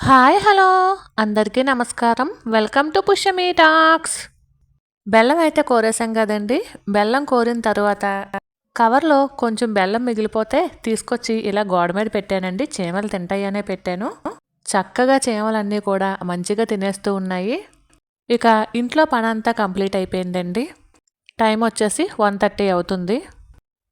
Hi hello. అందరికీ నమస్కారం. Welcome to Pushyami talks. బెల్లం అయితే కోరేసాం కదండి. బెల్లం కోరిన తర్వాత కవర్లో కొంచెం బెల్లం మిగిలిపోతే తీసుకొచ్చి ఇలా గోడ మీద పెట్టానండి. చీమలు తింటాయనే పెట్టాను. చక్కగా చీమలన్నీ కూడా మంచిగా తినేస్తూ ఉన్నాయి. ఇక ఇంట్లో పని అంతా కంప్లీట్ అయిపోయిందండి. టైం వచ్చేసి వన్ థర్టీ అవుతుంది.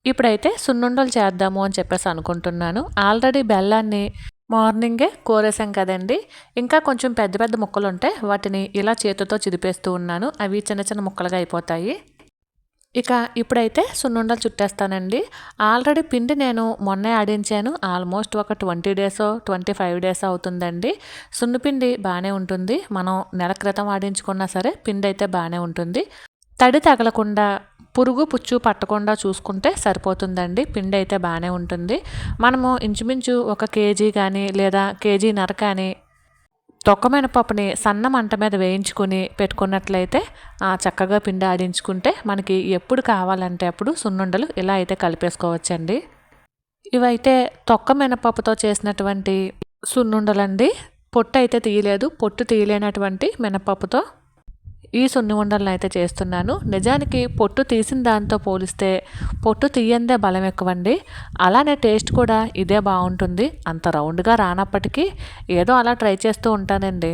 ఇప్పుడైతే సున్నుండలు చేద్దాము అని చెప్పేసి అనుకుంటున్నాను. ఆల్రెడీ బెల్లాన్ని మార్నింగే కోరేసాం కదండి. ఇంకా కొంచెం పెద్ద పెద్ద ముక్కలు ఉంటే వాటిని ఇలా చేతితో చిదిపేస్తూ ఉన్నాను. అవి చిన్న చిన్న ముక్కలుగా అయిపోతాయి. ఇక ఇప్పుడైతే సున్నుండలు చుట్టేస్తానండి. ఆల్రెడీ పిండి నేను మొన్నే ఆడించాను. ఆల్మోస్ట్ ఒక twenty days twenty five days అవుతుందండి. సున్నుపిండి బాగానే ఉంటుంది. మనం నెల క్రితం ఆడించుకున్నా సరే పిండి అయితే బాగానే ఉంటుంది. తడి తగలకుండా పురుగు పుచ్చు పట్టకుండా చూసుకుంటే సరిపోతుందండి. పిండి అయితే బాగానే ఉంటుంది. మనము ఇంచుమించు ఒక కేజీ కానీ లేదా కేజీన్నర కానీ తొక్కమైన పప్పుని సన్న మంట మీద వేయించుకుని పెట్టుకున్నట్లయితే చక్కగా పిండి ఆడించుకుంటే మనకి ఎప్పుడు కావాలంటే అప్పుడు సున్నుండలు ఇలా అయితే కలిపేసుకోవచ్చండి. ఇవైతే తొక్క మినపప్పుతో చేసినటువంటి సున్నుండలండి. పొట్టు అయితే తీయలేదు. పొట్టు తీయలేనటువంటి మినపప్పుతో ఈ సున్ని ఉండలను అయితే చేస్తున్నాను. నిజానికి పొట్టు తీసిన దాంతో పోలిస్తే పొట్టు తీయందే బలం ఎక్కువండి. అలానే టేస్ట్ కూడా ఇదే బాగుంటుంది. అంత రౌండ్గా రానప్పటికీ ఏదో అలా ట్రై చేస్తూ ఉంటానండి.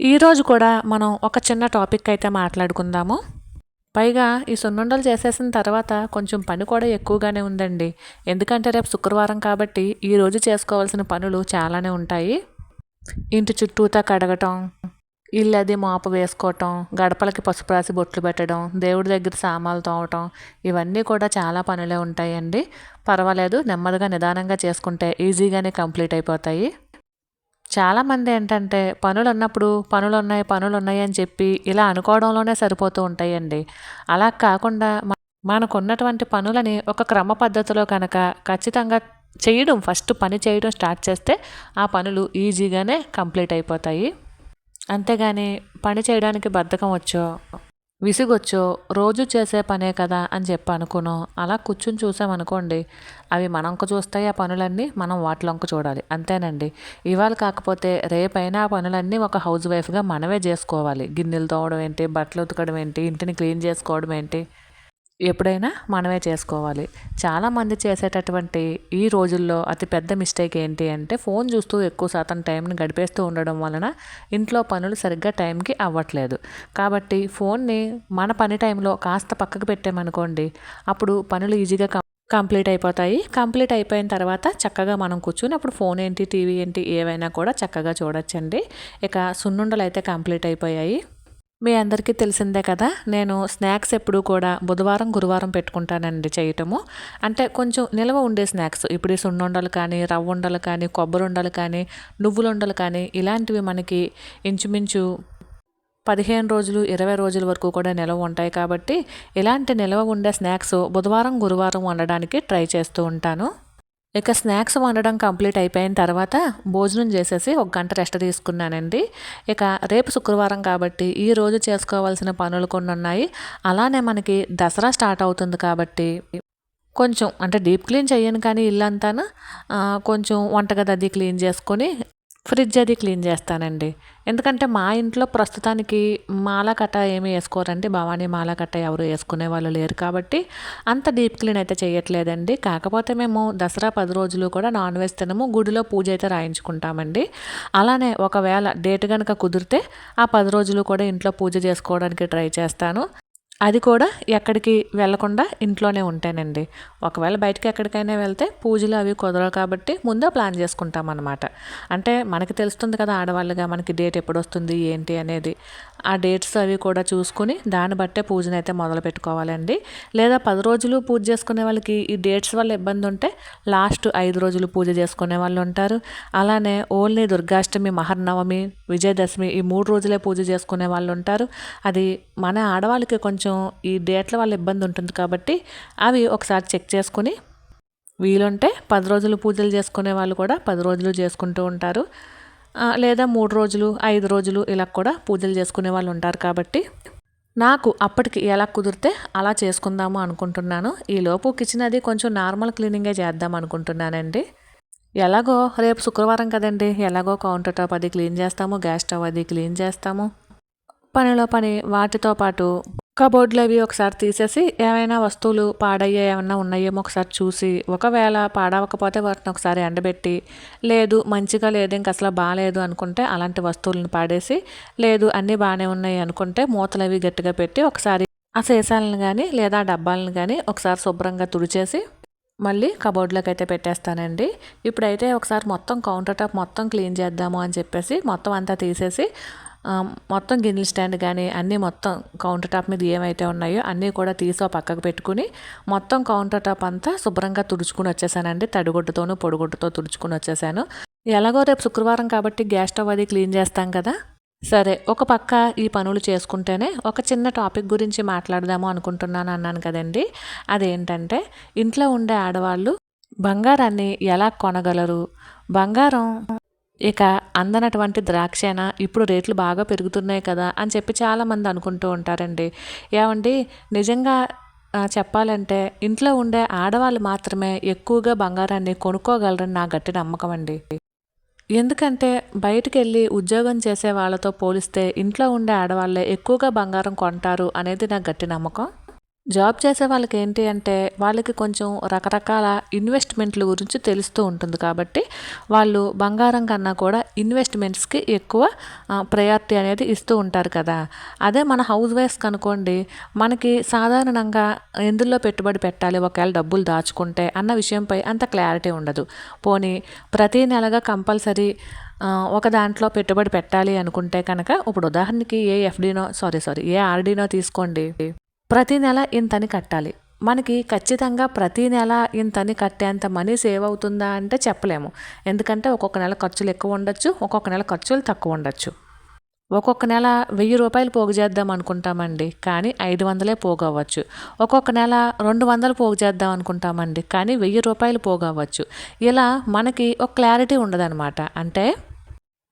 ఈరోజు కూడా మనం ఒక చిన్న టాపిక్ అయితే మాట్లాడుకుందాము. పైగా ఈ సున్నుండలు చేసేసిన తర్వాత కొంచెం పని కూడా ఎక్కువగానే ఉందండి. ఎందుకంటే రేపు శుక్రవారం కాబట్టి ఈరోజు చేసుకోవాల్సిన పనులు చాలానే ఉంటాయి. ఇంటి చుట్టూతా కడగటం ఇల్లు అది మాపు వేసుకోవటం గడపలకి పసుపు రాసి బొట్లు పెట్టడం దేవుడి దగ్గర సామాన్లు తోవటం ఇవన్నీ కూడా చాలా పనులే ఉంటాయండి. పర్వాలేదు నెమ్మదిగా నిదానంగా చేసుకుంటే ఈజీగానే కంప్లీట్ అయిపోతాయి. చాలామంది ఏంటంటే పనులు ఉన్నప్పుడు పనులు ఉన్నాయి పనులు ఉన్నాయి అని చెప్పి ఇలా అనుకోవడంలోనే సరిపోతూ ఉంటాయండి. అలా కాకుండా మనకున్నటువంటి పనులని ఒక క్రమ పద్ధతిలో కనుక ఖచ్చితంగా చేయడం ఫస్ట్ పని చేయడం స్టార్ట్ చేస్తే ఆ పనులు ఈజీగానే కంప్లీట్ అయిపోతాయి. అంతేగాని పని చేయడానికి బద్ధకం వచ్చో విసుగొచ్చో రోజు చేసే పనే కదా అని చెప్పి అలా కూర్చుని చూసామనుకోండి అవి మనంక చూస్తాయి ఆ పనులన్నీ మనం వాటిలోంక చూడాలి. అంతేనండి. ఇవాళ కాకపోతే రేపైనా ఆ పనులన్నీ ఒక హౌస్ వైఫ్గా మనమే చేసుకోవాలి. గిన్నెలు తోవడం ఏంటి బట్టలు ఉతకడం ఏంటి ఇంటిని క్లీన్ చేసుకోవడం ఏంటి? ఎప్పుడైనా మనమే చేసుకోవాలి. చాలామంది చేసేటటువంటి ఈ రోజుల్లో అతి పెద్ద మిస్టేక్ ఏంటి అంటే ఫోన్ చూస్తూ ఎక్కువ శాతం టైంని గడిపేస్తూ ఉండడం వలన ఇంట్లో పనులు సరిగ్గా టైంకి అవ్వట్లేదు. కాబట్టి ఫోన్ని మన పని టైంలో కాస్త పక్కకు పెట్టామనుకోండి అప్పుడు పనులు ఈజీగా కంప్లీట్ అయిపోతాయి. కంప్లీట్ అయిపోయిన తర్వాత చక్కగా మనం కూర్చుని అప్పుడు ఫోన్ ఏంటి టీవీ ఏంటి ఏవైనా కూడా చక్కగా చూడొచ్చండి. ఇక సున్నుండలు అయితే కంప్లీట్ అయిపోయాయి. మీ అందరికీ తెలిసిందే కదా నేను స్నాక్స్ ఎప్పుడు కూడా బుధవారం గురువారం పెట్టుకుంటానండి చేయటము. అంటే కొంచెం నిల్వ ఉండే స్నాక్స్ ఇప్పుడు ఈ సున్నుండలు కానీ రవ్వ ఉండలు కానీ కొబ్బరి ఉండలు కానీ నువ్వులు ఉండలు కానీ ఇలాంటివి మనకి ఇంచుమించు పదిహేను రోజులు ఇరవై రోజుల వరకు కూడా నిల్వ ఉంటాయి కాబట్టి ఇలాంటి నిల్వ ఉండే స్నాక్స్ బుధవారం గురువారం వండడానికి ట్రై చేస్తూ ఉంటాను. ఇక స్నాక్స్ వండడం కంప్లీట్ అయిపోయిన తర్వాత భోజనం చేసేసి ఒక గంట రెస్ట్ తీసుకున్నానండి. ఇక రేపు శుక్రవారం కాబట్టి ఈ రోజు చేసుకోవాల్సిన పనులు కొన్ని ఉన్నాయి. అలానే మనకి దసరా స్టార్ట్ అవుతుంది కాబట్టి కొంచెం అంటే డీప్ క్లీన్ చేయను కానీ ఇల్లంతాను కొంచెం వంటగది అది క్లీన్ చేసుకొని ఫ్రిడ్జ్ అది క్లీన్ చేస్తానండి. ఎందుకంటే మా ఇంట్లో ప్రస్తుతానికి మాల కట్ట ఏమి వేసుకోరండి. భవానీ మాల కట్ట ఎవరు వేసుకునే వాళ్ళు లేరు కాబట్టి అంత డీప్ క్లీన్ అయితే చేయట్లేదండి. కాకపోతే మేము దసరా పది రోజులు కూడా నాన్ వెజ్ తినము. గుడిలో పూజ అయితే రాయించుకుంటామండి. అలానే ఒకవేళ డేట్ కనుక కుదిరితే ఆ పది రోజులు కూడా ఇంట్లో పూజ చేసుకోవడానికి ట్రై చేస్తాను. అది కూడా ఎక్కడికి వెళ్ళకుండా ఇంట్లోనే ఉంటానండి. ఒకవేళ బయటకి ఎక్కడికైనా వెళ్తే పూజలు అవి కుదరవు కాబట్టి ముందే ప్లాన్ చేసుకుంటాం అనమాట అంటే మనకి తెలుస్తుంది కదా ఆడవాళ్ళుగా మనకి డేట్ ఎప్పుడు వస్తుంది ఏంటి అనేది. ఆ డేట్స్ అవి కూడా చూసుకుని దాన్ని బట్టే పూజను అయితే మొదలు పెట్టుకోవాలండి. లేదా పది రోజులు పూజ చేసుకునే వాళ్ళకి ఈ డేట్స్ వల్ల ఇబ్బంది ఉంటే లాస్ట్ ఐదు రోజులు పూజ చేసుకునే వాళ్ళు ఉంటారు. అలానే ఓన్లీ దుర్గాష్టమి మహర్నవమి విజయదశమి ఈ మూడు రోజులే పూజ చేసుకునే వాళ్ళు ఉంటారు. అది మన ఆడవాళ్ళకి కొంచెం ఈ డేట్ల వల్ల ఇబ్బంది ఉంటుంది కాబట్టి అవి ఒకసారి చెక్ చేసుకుని వీలుంటే పది రోజులు పూజలు చేసుకునే వాళ్ళు కూడా పది రోజులు చేసుకుంటూ ఉంటారు. లేదా మూడు రోజులు ఐదు రోజులు ఇలా కూడా పూజలు చేసుకునే వాళ్ళు ఉంటారు కాబట్టి నాకు అప్పటికి ఎలా కుదిరితే అలా చేసుకుందాము అనుకుంటున్నాను. ఈలోపు కిచెన్ అది కొంచెం నార్మల్ క్లీనింగే చేద్దాం అనుకుంటున్నానండి. ఎలాగో రేపు శుక్రవారం కదండి ఎలాగో కౌంటర్ టాప్ అది క్లీన్ చేస్తాము గ్యాస్ స్టవ్ అది క్లీన్ చేస్తాము. పనిలో పని వాటితో పాటు కబోర్డ్లు అవి ఒకసారి తీసేసి ఏమైనా వస్తువులు పాడయ్యే ఏమైనా ఉన్నాయేమో ఒకసారి చూసి ఒకవేళ పాడవకపోతే వాటిని ఒకసారి ఎండబెట్టి లేదు మంచిగా లేదు ఇంక అసలు బాగాలేదు అనుకుంటే అలాంటి వస్తువులను పాడేసి లేదు అన్నీ బాగానే ఉన్నాయి అనుకుంటే మూతలు అవి గట్టిగా పెట్టి ఒకసారి ఆ సీసాలను కానీ లేదా డబ్బాలను కానీ ఒకసారి శుభ్రంగా తుడిచేసి మళ్ళీ కబోర్డ్లోకి అయితే పెట్టేస్తానండి. ఇప్పుడైతే ఒకసారి మొత్తం కౌంటర్ టాప్ మొత్తం క్లీన్ చేద్దాము అని చెప్పేసి మొత్తం అంతా తీసేసి మొత్తం గిన్నెల స్టాండ్ కానీ అన్నీ మొత్తం కౌంటర్ టాప్ మీద ఏమైతే ఉన్నాయో అన్నీ కూడా తీసి పక్కకు పెట్టుకుని మొత్తం కౌంటర్ టాప్ అంతా శుభ్రంగా తుడుచుకుని వచ్చేసానండి. తడిగుడ్డతోనూ పొడిగుడ్డతో తుడుచుకుని వచ్చేసాను. ఎలాగో రేపు శుక్రవారం కాబట్టి గ్యాస్ స్టవ్ అది క్లీన్ చేస్తాం కదా? సరే ఒక పక్క ఈ పనులు చేసుకుంటేనే ఒక చిన్న టాపిక్ గురించి మాట్లాడదాము అనుకుంటున్నాను అన్నాను కదండి. అదేంటంటే ఇంట్లో ఉండే ఆడవాళ్ళు బంగారాన్ని ఎలా కొనగలరు? బంగారం ఇక అందనటువంటి ద్రాక్షేన ఇప్పుడు రేట్లు బాగా పెరుగుతున్నాయి కదా అని చెప్పి చాలామంది అనుకుంటూ ఉంటారండి. ఏమండి? నిజంగా చెప్పాలంటే ఇంట్లో ఉండే ఆడవాళ్ళు మాత్రమే ఎక్కువగా బంగారాన్ని కొనుక్కోగలరని నా గట్టి నమ్మకం అండి. ఎందుకంటే బయటికి వెళ్ళి ఉద్యోగం చేసే వాళ్ళతో పోలిస్తే ఇంట్లో ఉండే ఆడవాళ్ళే ఎక్కువగా బంగారం కొంటారు అనేది నా గట్టి నమ్మకం. జాబ్ చేసే వాళ్ళకి ఏంటి అంటే వాళ్ళకి కొంచెం రకరకాల ఇన్వెస్ట్మెంట్ల గురించి తెలుస్తూ ఉంటుంది కాబట్టి వాళ్ళు బంగారం కన్నా కూడా ఇన్వెస్ట్మెంట్స్కి ఎక్కువ ప్రయారిటీ అనేది ఇస్తూ ఉంటారు కదా. అదే మన హౌస్ వైఫ్స్ కనుకోండి మనకి సాధారణంగా ఎందులో పెట్టుబడి పెట్టాలి ఒకవేళ డబ్బులు దాచుకుంటే అన్న విషయంపై అంత క్లారిటీ ఉండదు. పోనీ ప్రతీ నెలగా కంపల్సరీ ఒక దాంట్లో పెట్టుబడి పెట్టాలి అనుకుంటే కనుక ఇప్పుడు ఉదాహరణకి ఏ ఎఫ్డీనో సారీ సారీ ఏ ఆర్డీనో తీసుకోండి. ప్రతి నెల ఇంతని కట్టాలి. మనకి ఖచ్చితంగా ప్రతి నెల ఇంతని కట్టేంత మనీ సేవ్ అవుతుందా అంటే చెప్పలేము. ఎందుకంటే ఒక్కొక్క నెల ఖర్చులు ఎక్కువ ఉండొచ్చు ఒక్కొక్క నెల ఖర్చులు తక్కువ ఉండొచ్చు. ఒక్కొక్క నెల వెయ్యి రూపాయలు పోగు చేద్దాం అనుకుంటామండి కానీ ఐదు వందలే పోగవచ్చు ఒక్కొక్క నెల రెండు వందలు పోగు చేద్దాం అనుకుంటామండి కానీ వెయ్యి రూపాయలు పోగవచ్చు ఇలా మనకి ఒక క్లారిటీ ఉండదన్నమాట. అంటే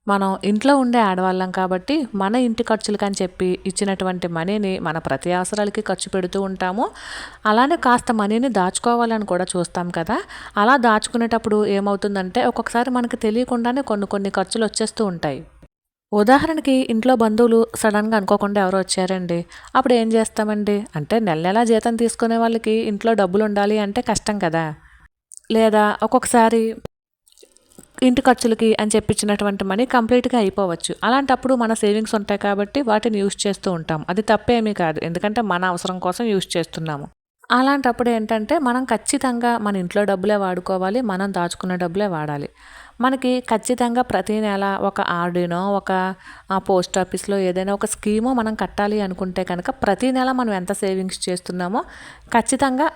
మనం ఇంట్లో ఉండే ఆడవాళ్ళం కాబట్టి మన ఇంటి ఖర్చులకని చెప్పి ఇచ్చినటువంటి మనీని మన ప్రతి అవసరాలకి ఖర్చు పెడుతూ ఉంటాము. అలానే కాస్త మనీని దాచుకోవాలని కూడా చూస్తాం కదా. అలా దాచుకునేటప్పుడు ఏమవుతుందంటే ఒక్కొక్కసారి మనకు తెలియకుండానే కొన్ని కొన్ని ఖర్చులు వచ్చేస్తూ ఉంటాయి. ఉదాహరణకి ఇంట్లో బంధువులు సడన్గా అనుకోకుండా ఎవరో వచ్చారండి. అప్పుడు ఏం చేస్తామండి? అంటే నెల నెలా జీతం తీసుకునే వాళ్ళకి ఇంట్లో డబ్బులు ఉండాలి అంటే కష్టం కదా. లేదా ఒక్కొక్కసారి ఇంటి ఖర్చులకి అని చెప్పించినటువంటి మనీ కంప్లీట్గా అయిపోవచ్చు. అలాంటప్పుడు మన సేవింగ్స్ ఉంటాయి కాబట్టి వాటిని యూస్ చేస్తూ ఉంటాం. అది తప్పేమీ కాదు. ఎందుకంటే మన అవసరం కోసం యూస్ చేస్తున్నాము. అలాంటప్పుడు ఏంటంటే మనం ఖచ్చితంగా మన ఇంట్లో డబ్బులే వాడుకోవాలి మనం దాచుకున్న డబ్బులే వాడాలి. మనకి ఖచ్చితంగా ప్రతి నెల ఒక ఆర్డీనో ఒక పోస్ట్ ఆఫీస్లో ఏదైనా ఒక స్కీమో మనం కట్టాలి అనుకుంటే కనుక ప్రతి నెల మనం ఎంత సేవింగ్స్ చేస్తున్నామో ఖచ్చితంగా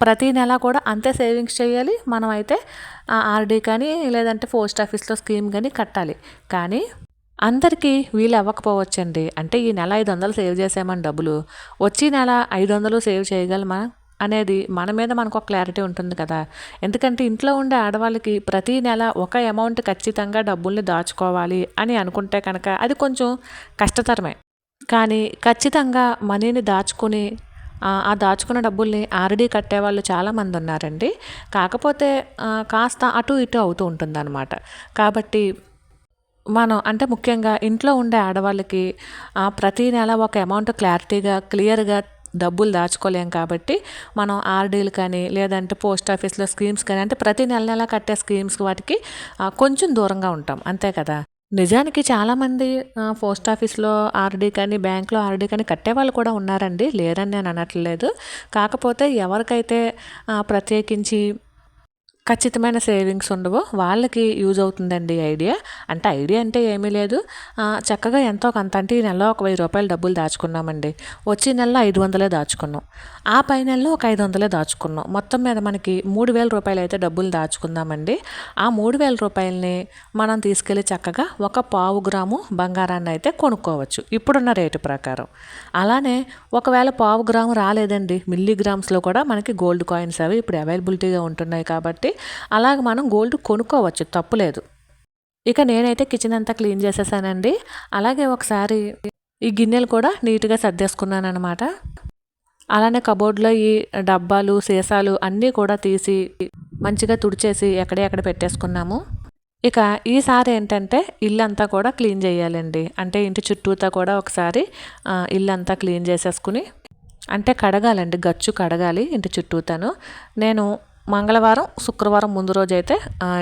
ప్రతి నెల కూడా అంతే సేవింగ్స్ చేయాలి. మనం అయితే ఆర్డీ కానీ లేదంటే పోస్ట్ ఆఫీస్లో స్కీమ్ కానీ కట్టాలి. కానీ అందరికీ వీలు అవ్వకపోవచ్చండి. అంటే ఈ నెల ఐదు వందలు సేవ్ చేసామని డబ్బులు. వచ్చి నెల ఐదు వందలు సేవ్ చేయగలమా అనేది మన మీద మనకు ఒక క్లారిటీ ఉంటుంది కదా. ఎందుకంటే ఇంట్లో ఉండే ఆడవాళ్ళకి ప్రతి నెల ఒక అమౌంట్ ఖచ్చితంగా డబ్బుల్ని దాచుకోవాలి అని అనుకుంటే కనుక అది కొంచెం కష్టతరమే. కానీ ఖచ్చితంగా మనీని దాచుకుని ఆ దాచుకున్న డబ్బుల్ని ఆర్డీ కట్టేవాళ్ళు చాలామంది ఉన్నారండి. కాకపోతే కాస్త అటు ఇటు అవుతూ ఉంటుందన్నమాట. కాబట్టి మనం అంటే ముఖ్యంగా ఇంట్లో ఉండే ఆడవాళ్ళకి ప్రతీ ప్రతి నెల ఒక అమౌంట్ క్లారిటీగా క్లియర్గా డబ్బులు దాచుకోలేం కాబట్టి మనం ఆర్డీలు కానీ లేదంటే పోస్ట్ ఆఫీస్లో స్కీమ్స్ కానీ అంటే ప్రతి నెల నెల కట్టే స్కీమ్స్ వాటికి కొంచెం దూరంగా ఉంటాం. అంతే కదా? నిజానికి చాలామంది పోస్ట్ ఆఫీస్లో ఆర్డీ కానీ బ్యాంక్లో ఆర్డీ కానీ కట్టేవాళ్ళు కూడా ఉన్నారండి. లేరని నేను అనట్లేదు. కాకపోతే ఎవరికైతే ప్రత్యేకించి ఖచ్చితమైన సేవింగ్స్ ఉండవో. వాళ్ళకి యూజ్ అవుతుందండి ఐడియా అంటే ఐడియా అంటే ఏమీ లేదు. చక్కగా ఎంతో కొంత అంటే ఈ నెలలో ఒక వెయ్యి రూపాయలు డబ్బులు దాచుకున్నామండి. వచ్చే నెలలో ఐదు వందలే దాచుకున్నాం. ఆ పై నెలలో ఒక ఐదు వందలే దాచుకున్నాం. మొత్తం మీద మనకి మూడు వేల రూపాయలు అయితే డబ్బులు దాచుకుందామండి. ఆ మూడు వేల రూపాయలని మనం తీసుకెళ్ళి చక్కగా ఒక పావు గ్రాము బంగారాన్ని అయితే కొనుక్కోవచ్చు. ఇప్పుడున్న రేటు ప్రకారం. అలానే ఒకవేళ పావు గ్రాము రాలేదండి మిల్లీ గ్రామ్స్లో కూడా మనకి గోల్డ్ కాయిన్స్ అవి ఇప్పుడు అవైలబిలిటీగా ఉంటున్నాయి కాబట్టి అలాగ మనం గోల్డ్ కొనుక్కోవచ్చు తప్పులేదు. ఇక నేనైతే కిచెన్ అంతా క్లీన్ చేసేసానండి. అలాగే ఒకసారి ఈ గిన్నెలు కూడా నీట్గా సర్దేసుకున్నాను అనమాట అలానే కబోర్డ్లో ఈ డబ్బాలు సీసాలు అన్నీ కూడా తీసి మంచిగా తుడిచేసి ఎక్కడే ఎక్కడ పెట్టేసుకున్నాము. ఇక ఈసారి ఏంటంటే ఇల్లంతా కూడా క్లీన్ చేయాలండి. అంటే ఇంటి చుట్టూతా కూడా ఒకసారి ఇల్లంతా క్లీన్ చేసేసుకుని అంటే కడగాలండి గచ్చు కడగాలి ఇంటి చుట్టూతాను. నేను మంగళవారం శుక్రవారం ముందు రోజు అయితే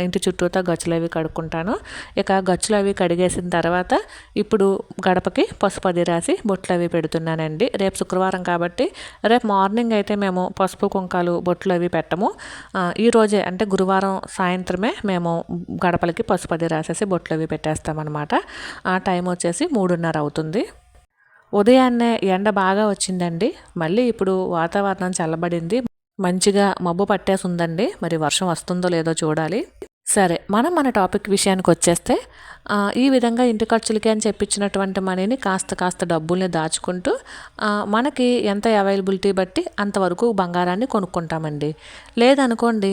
ఇంటి చుట్టూతో గచ్చులు అవి కడుక్కుంటాను. ఇక గచ్చులు అవి కడిగేసిన తర్వాత ఇప్పుడు గడపకి పసుపు అది రాసి బొట్లు అవి పెడుతున్నానండి. రేపు శుక్రవారం కాబట్టి రేపు మార్నింగ్ అయితే మేము పసుపు కుంకాలు బొట్లు అవి పెట్టము. ఈరోజే అంటే గురువారం సాయంత్రమే మేము గడపలకి పసుపు అది రాసేసి బొట్లు అవి పెట్టేస్తామన్నమాట. ఆ టైం వచ్చేసి మూడున్నర అవుతుంది. ఉదయాన్నే ఎండ బాగా వచ్చిందండి. మళ్ళీ ఇప్పుడు వాతావరణం చల్లబడింది. మంచిగా మబ్బు పట్టేసి ఉందండి మరి వర్షం వస్తుందో లేదో చూడాలి. సరే మనం మన టాపిక్ విషయానికి వచ్చేస్తే ఈ విధంగా ఇంటి ఖర్చులకి అని చెప్పించినటువంటి మనీని కాస్త కాస్త డబ్బుల్ని దాచుకుంటూ మనకి ఎంత అవైలబిలిటీ బట్టి అంతవరకు బంగారాన్ని కొనుక్కుంటామండి. లేదనుకోండి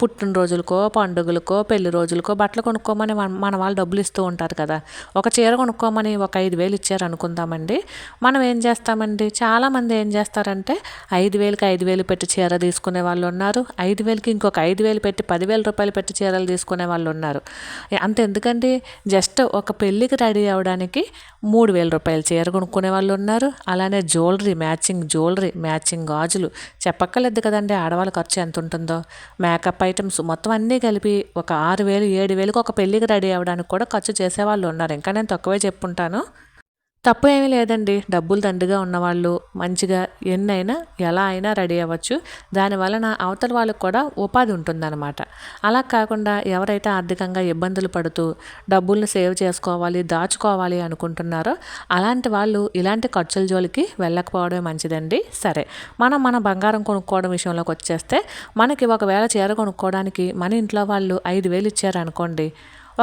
పుట్టినరోజులకో పండుగలకో పెళ్ళి రోజులకో బట్టలు కొనుక్కోమని మన వాళ్ళు డబ్బులు ఇస్తూ ఉంటారు కదా. ఒక చీర కొనుక్కోమని ఒక ఐదు వేలు ఇచ్చారు అనుకుందామండి. మనం ఏం చేస్తామండి? చాలామంది ఏం చేస్తారంటే ఐదు వేలకి ఐదు వేలు పెట్టి చీర తీసుకునే వాళ్ళు ఉన్నారు. ఐదు వేలకి ఇంకొక ఐదు వేలు పెట్టి పదివేల రూపాయలు పెట్టి చీరలు తీసుకునే వాళ్ళు ఉన్నారు. అంత ఎందుకండి జస్ట్ ఒక పెళ్ళికి రెడీ అవ్వడానికి మూడు వేల రూపాయలు చీర కొనుక్కునే వాళ్ళు ఉన్నారు. అలానే జ్యువెలరీ మ్యాచింగ్ జ్యువెలరీ మ్యాచింగ్ గాజులు. చెప్పక్కర్లేదు కదండి ఆడవాళ్ళ ఖర్చు ఎంత ఉంటుందో. మేకప్ ఐటమ్స్ మొత్తం అన్నీ కలిపి ఒక ఆరు వేలు ఏడు వేలకు ఒక పెళ్ళికి రెడీ అవ్వడానికి కూడా ఖర్చు చేసేవాళ్ళు ఉన్నారు. ఇంకా నేను తక్కువే చెప్పుంటాను. తప్పు ఏమీ లేదండి. డబ్బులు దండిగా ఉన్నవాళ్ళు మంచిగా ఎన్నైనా ఎలా అయినా రెడీ అవ్వచ్చు. దానివలన అవతల వాళ్ళకు కూడా ఉపాధి ఉంటుందన్నమాట. అలా కాకుండా ఎవరైతే ఆర్థికంగా ఇబ్బందులు పడుతూ డబ్బుల్ని సేవ్ చేసుకోవాలి దాచుకోవాలి అనుకుంటున్నారో అలాంటి వాళ్ళు ఇలాంటి ఖర్చుల జోలికి వెళ్ళకపోవడమే మంచిదండి. సరే మనం మన బంగారం కొనుక్కోవడం విషయంలోకి వచ్చేస్తే మనకి ఒకవేళ చీర కొనుక్కోవడానికి మన ఇంట్లో వాళ్ళు ఐదు వేలు ఇచ్చారనుకోండి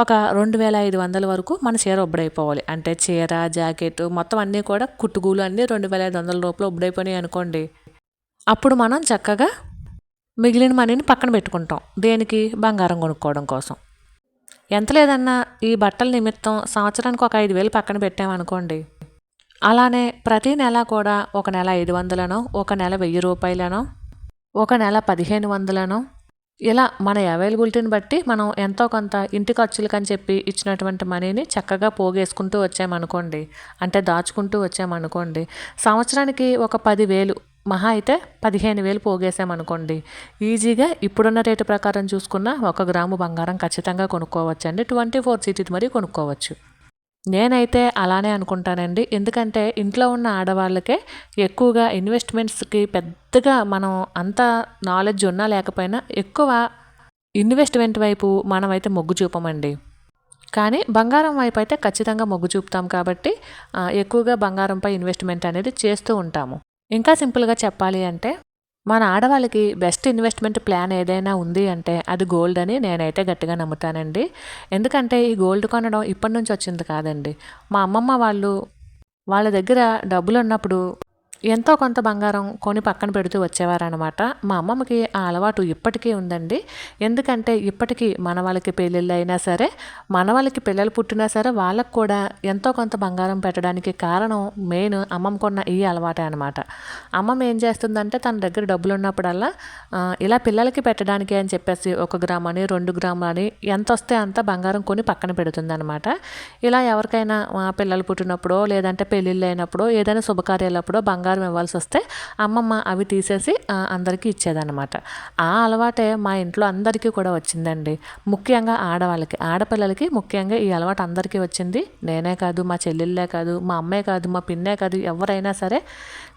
ఒక రెండు వేల ఐదు వందల వరకు మన చీర ఉబ్బడైపోవాలి. అంటే చీర జాకెట్ మొత్తం అన్నీ కూడా కుట్టుగూలు అన్నీ రెండు వేల ఐదు వందల రూపాయలు ఉబ్బడైపోయినాయి అనుకోండి. అప్పుడు మనం చక్కగా మిగిలిన మనీని పక్కన పెట్టుకుంటాం. దేనికి? బంగారం కొనుక్కోవడం కోసం. ఎంత లేదన్నా ఈ బట్టల నిమిత్తం సంవత్సరానికి ఒక ఐదు వేలు పక్కన పెట్టామనుకోండి. అలానే ప్రతి నెల కూడా ఒక నెల ఐదు వందలనో ఒక నెల వెయ్యి రూపాయలనో ఒక నెల పదిహేను వందలనో ఇలా మన అవైలబిలిటీని బట్టి మనం ఎంతో కొంత ఇంటి ఖర్చులకని చెప్పి ఇచ్చినటువంటి మనీని చక్కగా పోగేసుకుంటూ వచ్చామనుకోండి. అంటే దాచుకుంటూ వచ్చామనుకోండి. సంవత్సరానికి ఒక పదివేలు మహా అయితే పదిహేను వేలు పోగేసామనుకోండి. ఈజీగా ఇప్పుడున్న రేటు ప్రకారం చూసుకున్న ఒక గ్రాము బంగారం ఖచ్చితంగా కొనుక్కోవచ్చండి. ట్వంటీ ఫోర్ సిటీ మరీ కొనుక్కోవచ్చు. నేనైతే అలానే అనుకుంటానండి. ఎందుకంటే ఇంట్లో ఉన్న ఆడవాళ్ళకే ఎక్కువగా ఇన్వెస్ట్మెంట్స్కి పెద్దగా మనం అంత నాలెడ్జ్ ఉన్నా లేకపోయినా ఎక్కువ ఇన్వెస్ట్మెంట్ వైపు మనమైతే మొగ్గు చూపమండి. కానీ బంగారం వైపు అయితే ఖచ్చితంగా మొగ్గు చూపుతాం కాబట్టి ఎక్కువగా బంగారంపై ఇన్వెస్ట్మెంట్ అనేది చేస్తూ ఉంటాము. ఇంకా సింపుల్గా చెప్పాలి అంటే మన ఆడవాళ్ళకి బెస్ట్ ఇన్వెస్ట్మెంట్ ప్లాన్ ఏదైనా ఉంది అంటే అది గోల్డ్ అని నేనైతే గట్టిగా నమ్ముతానండి. ఎందుకంటే ఈ గోల్డ్ కొనడం ఇప్పటి నుంచి వచ్చింది కాదండి. మా అమ్మమ్మ వాళ్ళు వాళ్ళ దగ్గర డబ్బులు ఉన్నప్పుడు ఎంతో కొంత బంగారం కొని పక్కన పెడుతూ వచ్చేవారనమాట మా అమ్మమ్మకి ఆ అలవాటు ఇప్పటికీ ఉందండి. ఎందుకంటే ఇప్పటికీ మన వాళ్ళకి పెళ్ళిళ్ళు అయినా సరే మన వాళ్ళకి పిల్లలు పుట్టినా సరే వాళ్ళకు కూడా ఎంతో కొంత బంగారం పెట్టడానికి కారణం మెయిన్ అమ్మమ్మ కొన్న ఈ అలవాటే అనమాట అమ్మమ్మ ఏం చేస్తుందంటే తన దగ్గర డబ్బులు ఉన్నప్పుడల్లా ఇలా పిల్లలకి పెట్టడానికి అని చెప్పేసి ఒక గ్రామ్ అని రెండు గ్రాములు అని ఎంత వస్తే అంత బంగారం కొని పక్కన పెడుతుందనమాట ఇలా ఎవరికైనా పిల్లలు పుట్టినప్పుడో లేదంటే పెళ్ళిళ్ళు అయినప్పుడో ఏదైనా శుభకార్యాలప్పుడో బంగారం బంగారం ఇవ్వాల్సి వస్తే అమ్మమ్మ అవి తీసేసి అందరికీ ఇచ్చేదన్నమాట. ఆ అలవాటే మా ఇంట్లో అందరికీ కూడా వచ్చిందండి. ముఖ్యంగా ఆడవాళ్ళకి ఆడపిల్లలకి ముఖ్యంగా ఈ అలవాటు అందరికీ వచ్చింది. నేనే కాదు మా చెల్లెళ్ళే కాదు మా అమ్మే కాదు మా పిన్నే కాదు ఎవరైనా సరే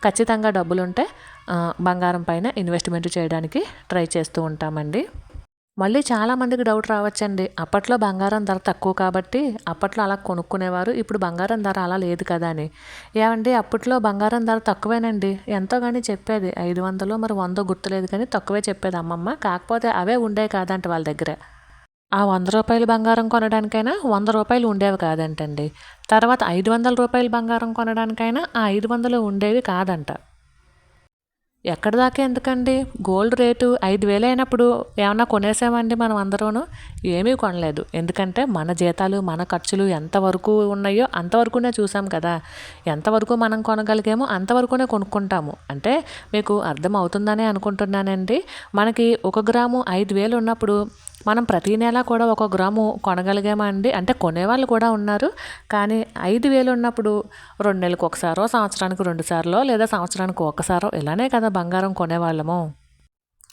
ఖచ్చితంగా డబ్బులుంటే బంగారం పైన ఇన్వెస్ట్మెంట్ చేయడానికి ట్రై చేస్తూ ఉంటామండి. మళ్ళీ చాలామందికి డౌట్ రావచ్చండి. అప్పట్లో బంగారం ధర తక్కువ కాబట్టి అప్పట్లో అలా కొనుక్కునేవారు. ఇప్పుడు బంగారం ధర అలా లేదు కదా అని. ఏమండి? అప్పట్లో బంగారం ధర తక్కువేనండి. ఎంతో కానీ చెప్పేది. ఐదు వందలు మరి వందో గుర్తులేదు కానీ తక్కువే చెప్పేది అమ్మమ్మ. కాకపోతే అవే ఉండే కాదంట వాళ్ళ దగ్గర. ఆ వంద రూపాయలు బంగారం కొనడానికైనా వంద రూపాయలు ఉండేవి కాదంటండి. తర్వాత ఐదు వందల రూపాయలు బంగారం కొనడానికైనా ఆ ఐదు వందలు ఉండేవి కాదంట. ఎక్కడి దాకా ఎందుకండి? గోల్డ్ రేటు ఐదు వేలు అయినప్పుడు ఏమన్నా కొనేసామండి మనం అందరూను? ఏమీ కొనలేదు. ఎందుకంటే మన జీతాలు మన ఖర్చులు ఎంతవరకు ఉన్నాయో అంతవరకునే చూసాం కదా. ఎంతవరకు మనం కొనగలిగామో అంతవరకునే కొనుక్కుంటాము. అంటే మీకు అర్థం అవుతుందనే అనుకుంటున్నానండి. మనకి ఒక గ్రాము ఐదు వేలు ఉన్నప్పుడు మనం ప్రతి నెల కూడా ఒక గ్రాము కొనగలిగామా అండి అంటే కొనేవాళ్ళు కూడా ఉన్నారు. కానీ ఐదు వేలు ఉన్నప్పుడు రెండు నెలలకు ఒకసారో సంవత్సరానికి రెండుసార్లు లేదా సంవత్సరానికి ఒకసారో ఇలానే కదా బంగారం కొనేవాళ్ళము.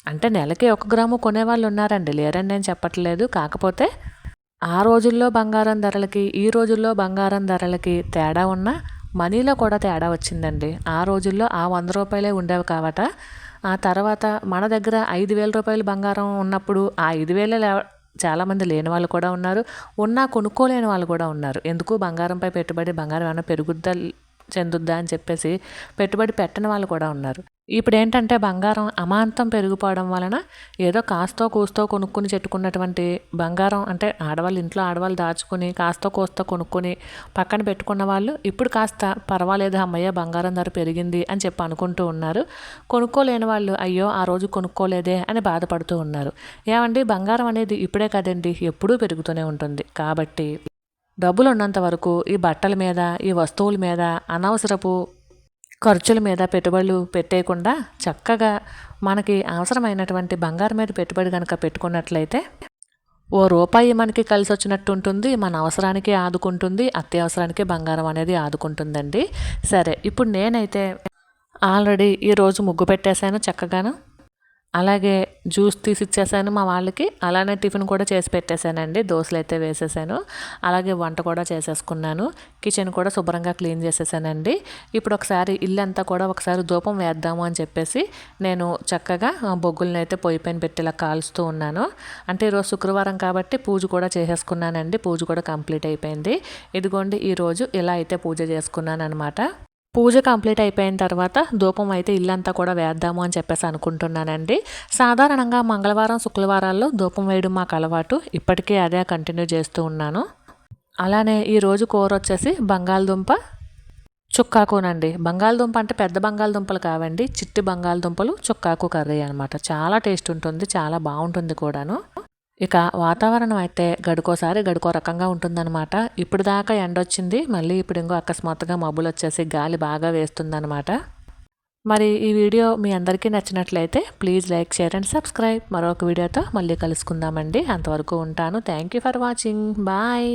అంటే నెలకి ఒక గ్రాము కొనేవాళ్ళు ఉన్నారండి. లేరని నేను చెప్పట్లేదు. కాకపోతే ఆ రోజుల్లో బంగారం ధరలకి ఈ రోజుల్లో బంగారం ధరలకి తేడా ఉన్న మనీలో కూడా తేడా వచ్చిందండి. ఆ రోజుల్లో ఆ వంద రూపాయలే ఉండేవి కావట. ఆ తర్వాత మన దగ్గర ఐదు వేల రూపాయలు బంగారం ఉన్నప్పుడు ఆ ఐదు వేలే చాలామంది లేని వాళ్ళు కూడా ఉన్నారు. ఉన్నా కొనుక్కోలేని వాళ్ళు కూడా ఉన్నారు. ఎందుకు? బంగారంపై పెట్టుబడి బంగారం ఏమైనా పెరుగుద్దా చెందుద్దా అని చెప్పేసి పెట్టుబడి పెట్టని వాళ్ళు కూడా ఉన్నారు. ఇప్పుడు ఏంటంటే బంగారం అమాంతం పెరిగిపోవడం వలన ఏదో కాస్తో కూస్తో కొనుక్కుని చెట్టుకున్నటువంటి బంగారం అంటే ఆడవాళ్ళు ఇంట్లో ఆడవాళ్ళు దాచుకుని కాస్తో కూస్తో కొనుక్కొని పక్కన పెట్టుకున్న వాళ్ళు ఇప్పుడు కాస్త పర్వాలేదు అమ్మయ్య బంగారం ధర పెరిగింది అని చెప్పి అనుకుంటూ ఉన్నారు. కొనుక్కోలేని వాళ్ళు అయ్యో ఆ రోజు కొనుక్కోలేదే అని బాధపడుతూ ఉన్నారు. ఏమండి బంగారం అనేది ఇప్పుడే కదండి ఎప్పుడూ పెరుగుతూనే ఉంటుంది. కాబట్టి డబ్బులు ఉన్నంత వరకు ఈ బట్టల మీద ఈ వస్తువుల మీద అనవసరపు ఖర్చుల మీద పెట్టుబడులు పెట్టేయకుండా చక్కగా మనకి అవసరమైనటువంటి బంగారం మీద పెట్టుబడి కనుక పెట్టుకున్నట్లయితే ఓ రూపాయి మనకి కలిసి వచ్చినట్టు ఉంటుంది మన అవసరానికి ఆదుకుంటుంది అత్యవసరానికి బంగారం అనేది ఆదుకుంటుందండి. సరే ఇప్పుడు నేనైతే ఆల్రెడీ ఈరోజు ముగ్గు పెట్టేశాను చక్కగాను. అలాగే జ్యూస్ తీసి ఇచ్చేసాను మా వాళ్ళకి. అలానే టిఫిన్ కూడా చేసి పెట్టేశానండి. దోశలు అయితే వేసేసాను. అలాగే వంట కూడా చేసేసుకున్నాను. కిచెన్ కూడా శుభ్రంగా క్లీన్ చేసేసానండి. ఇప్పుడు ఒకసారి ఇల్లు అంతా కూడా ఒకసారి ధూపం వేద్దాము అని చెప్పేసి నేను చక్కగా బొగ్గులను అయితే పొయ్యి పైన పెట్టేలా కాల్స్తూ కాలుస్తూ ఉన్నాను. అంటే ఈరోజు శుక్రవారం కాబట్టి పూజ కూడా చేసేసుకున్నానండి. పూజ కూడా కంప్లీట్ అయిపోయింది. ఇదిగోండి ఈరోజు ఇలా అయితే పూజ చేసుకున్నాను అనమాట పూజ కంప్లీట్ అయిపోయిన తర్వాత ధూపం అయితే ఇల్లంతా కూడా వేద్దాము అని చెప్పేసి అనుకుంటున్నానండి. సాధారణంగా మంగళవారం శుక్రవారాల్లో ధూపం వేయడం మాకు అలవాటు. ఇప్పటికీ అదే కంటిన్యూ చేస్తూ ఉన్నాను. అలానే ఈరోజు కూర వచ్చేసి బంగాళదుంప చుక్కాకునండి. బంగాళదుంప అంటే పెద్ద బంగాళదుంపలు కావండి. చిట్టి బంగాళదుంపలు చుక్కాకు కర్రీ అనమాట చాలా టేస్ట్ ఉంటుంది చాలా బాగుంటుంది కూడాను. ఇక వాతావరణం అయితే గడుకోసారి గడుకో రకంగా ఉంటుందన్నమాట. ఇప్పుడు దాకా ఎండ వచ్చింది మళ్ళీ ఇప్పుడు ఇంకో అకస్మాత్తుగా మబ్బులు వచ్చేసి గాలి బాగా వేస్తుందన్నమాట. మరి ఈ వీడియో మీ అందరికీ నచ్చినట్లయితే please like share and subscribe. మరొక వీడియోతో మళ్ళీ కలుసుకుందామండి. అంతవరకు ఉంటాను. Thank you for watching. Bye.